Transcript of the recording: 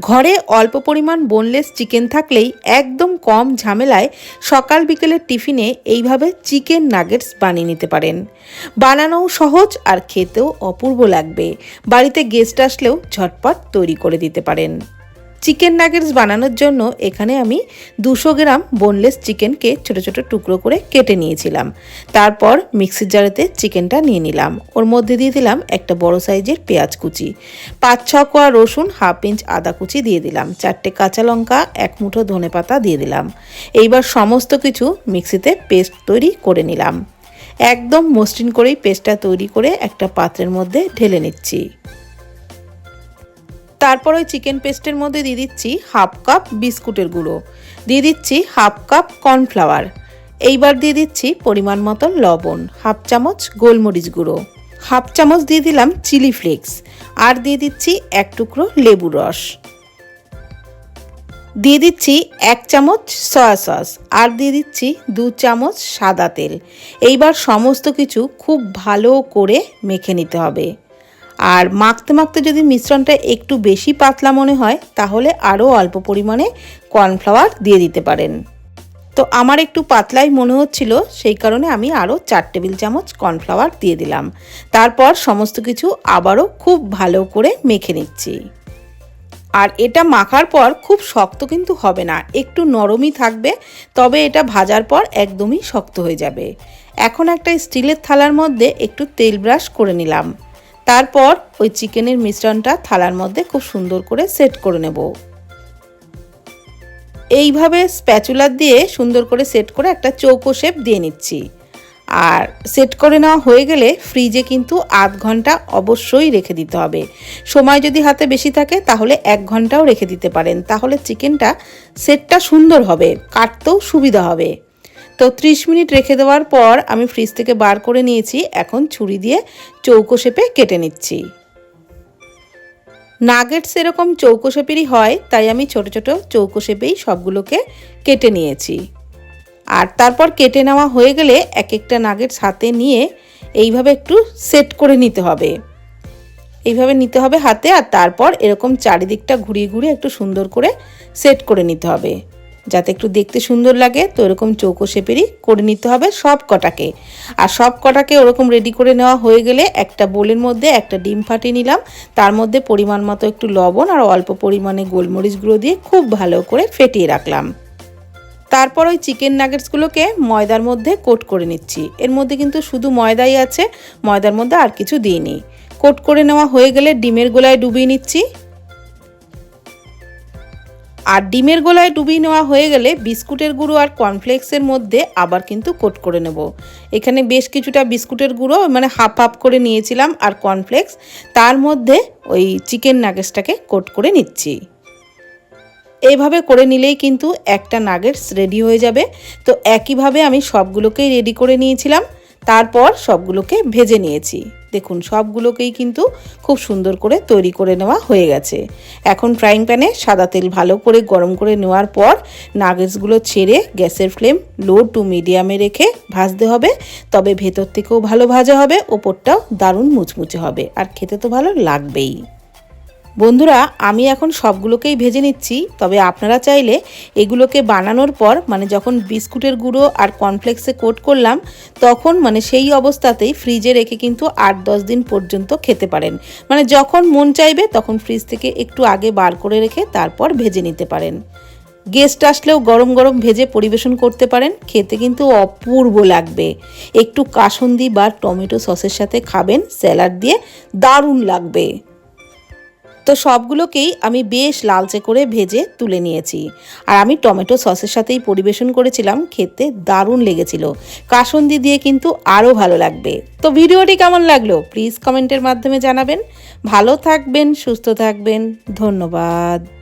ঘরে অল্প পরিমাণ বোনলেস চিকেন থাকলেই একদম কম ঝামেলায় সকাল বিকেলের টিফিনে এইভাবে চিকেন নাগেটস বানিয়ে নিতে পারেন। বানানোও সহজ আর খেতেও অপূর্ব লাগবে। বাড়িতে গেস্ট আসলেও ঝটপট তৈরি করে দিতে পারেন। চিকেন নাগেটস বানানোর জন্য এখানে আমি দুশো গ্রাম বোনলেস চিকেনকে ছোট ছোট টুকরো করে কেটে নিয়েছিলাম। তারপর মিক্সির জারেতে চিকেনটা নিয়ে নিলাম। ওর মধ্যে দিয়ে দিলাম একটা বড় সাইজের পেঁয়াজ কুচি। পাঁচ ছ কোয়া রসুন, হাফ ইঞ্চ আদা কুচি দিয়ে দিলাম। চারটে কাঁচা লঙ্কা, এক মুঠো ধনে পাতা দিয়ে দিলাম। এইবার সমস্ত কিছু মিক্সিতে পেস্ট তৈরি করে নিলাম। একদম মসৃণ করেই পেস্টটা তৈরি করে একটা পাত্রের মধ্যে ঢেলে নিচ্ছি। তারপর ওই চিকেন পেস্টের মধ্যে দিয়ে দিচ্ছি হাফ কাপ বিস্কুটের গুঁড়ো। দিয়ে দিচ্ছি হাফ কাপ কর্নফ্লাওয়ার এইবার দিয়ে দিচ্ছি পরিমাণ মতন লবণ হাফ চামচ গোলমরিচ গুঁড়ো। হাফ চামচ দিয়ে দিলাম চিলি ফ্লেক্স আর দিয়ে দিচ্ছি এক টুকরো লেবু রস। দিয়ে দিচ্ছি এক চামচ সয়া সস আর দিয়ে দিচ্ছি দু চামচ সাদা তেল। এইবার সমস্ত কিছু খুব ভালো করে মেখে নিতে হবে। আর মাখতে মাখতে যদি মিশ্রণটা একটু বেশি পাতলা মনে হয়, তাহলে আরও অল্প পরিমাণে কর্নফ্লাওয়ার দিয়ে দিতে পারেন। তো আমার একটু পাতলাই মনে হচ্ছিল, সেই কারণে আমি আরও চার টেবিল চামচ কর্নফ্লাওয়ার দিয়ে দিলাম। তারপর সমস্ত কিছু আবারও খুব ভালো করে মেখে নিচ্ছি। আর এটা মাখার পর খুব শক্ত কিন্তু হবে না, একটু নরমই থাকবে, তবে এটা ভাজার পর একদমই শক্ত হয়ে যাবে। এখন একটা স্টিলের থালার মধ্যে একটু তেল ব্রাশ করে নিলাম। তারপর ওই চিকেনের মিশ্রণটা থালার মধ্যে খুব সুন্দর করে সেট করে নেব। এইভাবে স্প্যাচুলার দিয়ে সুন্দর করে সেট করে একটা চৌকো শেপ দিয়ে নিচ্ছি। আর সেট করে নেওয়া হয়ে গেলে ফ্রিজে কিন্তু আধ ঘণ্টা অবশ্যই রেখে দিতে হবে। সময় যদি হাতে বেশি থাকে তাহলে এক ঘন্টাও রেখে দিতে পারেন। তাহলে চিকেনটা সেটটা সুন্দর হবে, কাটতেও সুবিধা হবে। তো ত্রিশ মিনিট রেখে দেওয়ার পর আমি ফ্রিজ থেকে বার করে নিয়েছি। এখন ছুরি দিয়ে চৌকো শেপে কেটে নিচ্ছি। নাগেটস এরকম চৌকো শেপেরই হয়, তাই আমি ছোট ছোট চৌকো শেপেই সবগুলোকে কেটে নিয়েছি। আর তারপর কেটে নেওয়া হয়ে গেলে এক একটা নাগেটস হাতে নিয়ে এইভাবে একটু সেট করে নিতে হবে। এইভাবে নিতে হবে হাতে আর তারপর এরকম চারিদিকটা ঘুরিয়ে ঘুরিয়ে একটু সুন্দর করে সেট করে নিতে হবে। যাতে একটু দেখতে সুন্দর লাগে, তো এরকম চৌকো শেপেরই করে নিতে হবে সব কটাকে। আর সব কটাকে ওরকম রেডি করে নেওয়া হয়ে গেলে একটা বোলের মধ্যে একটা ডিম ফাটিয়ে নিলাম। তার মধ্যে পরিমাণ মতো একটু লবণ আর অল্প পরিমাণে গোলমরিচ গুঁড়ো দিয়ে খুব ভালো করে ফেটিয়ে রাখলাম। তারপর ওই চিকেন নাগেটসগুলোকে ময়দার মধ্যে কোট করে নিচ্ছি। এর মধ্যে কিন্তু শুধু ময়দাই আছে, ময়দার মধ্যে আর কিছু দিইনি। কোট করে নেওয়া হয়ে গেলে ডিমের গোলায় ডুবিয়ে নিচ্ছি। আর ডিমের গোলায় ডুবিয়ে নেওয়া হয়ে গেলে বিস্কুটের গুঁড়ো আর কর্নফ্লেক্সের মধ্যে আবার কিন্তু কোট করে নেব। এখানে বেশ কিছুটা বিস্কুটের গুঁড়ো মানে হাফ হাফ করে নিয়েছিলাম আর কর্নফ্লেক্স। তার মধ্যে ওই চিকেন নাগেটসটাকে কোট করে নিচ্ছি। এইভাবে করে নিলেই কিন্তু একটা নাগেটস রেডি হয়ে যাবে। তো একইভাবে আমি সবগুলোকেই রেডি করে নিয়েছিলাম। তারপর সবগুলোকে ভেজে নিয়েছি। দেখুন, সবগুলোকেই কিন্তু খুব সুন্দর করে তৈরি করে নেওয়া হয়ে গেছে। এখন ফ্রাইং প্যানে সাদা তেল ভালো করে গরম করে নেওয়ার পর নাগেটসগুলো ছেড়ে গ্যাসের ফ্লেম লো টু মিডিয়ামে রেখে ভাজতে হবে। তবে ভেতর থেকেও ভালো ভাজা হবে, ওপরটাও দারুণ মুচমুচে হবে। আর খেতে তো ভালো লাগবেই। বন্ধুরা, আমি এখন সবগুলোকেই ভেজে নিচ্ছি, তবে আপনারা চাইলে এগুলোকে বানানোর পর মানে যখন বিস্কুটের গুঁড়ো আর কর্নফ্লেক্সে কোট করলাম, তখন মানে সেই অবস্থাতেই ফ্রিজে রেখে কিন্তু আট দশ দিন পর্যন্ত খেতে পারেন। মানে যখন মন চাইবে, তখন ফ্রিজ থেকে একটু আগে বার করে রেখে তারপর ভেজে নিতে পারেন। গেস্ট আসলেও গরম গরম ভেজে পরিবেশন করতে পারেন, খেতে কিন্তু অপূর্ব লাগবে। একটু কাসন্দি বা টমেটো সসের সাথে খাবেন, স্যালাড দিয়ে দারুণ লাগবে। তো সবগুলোকেই আমি বেশ লালচে করে ভেজে তুলে নিয়েছি। আর আমি টমেটো সসের সাথেই পরিবেশন করেছিলাম, খেতে দারুণ লেগেছিল। কাসন্দি দিয়ে কিন্তু আরও ভালো লাগবে। তো ভিডিওটি কেমন লাগল? প্লিজ কমেন্টের মাধ্যমে জানাবেন। ভালো থাকবেন, সুস্থ থাকবেন। ধন্যবাদ।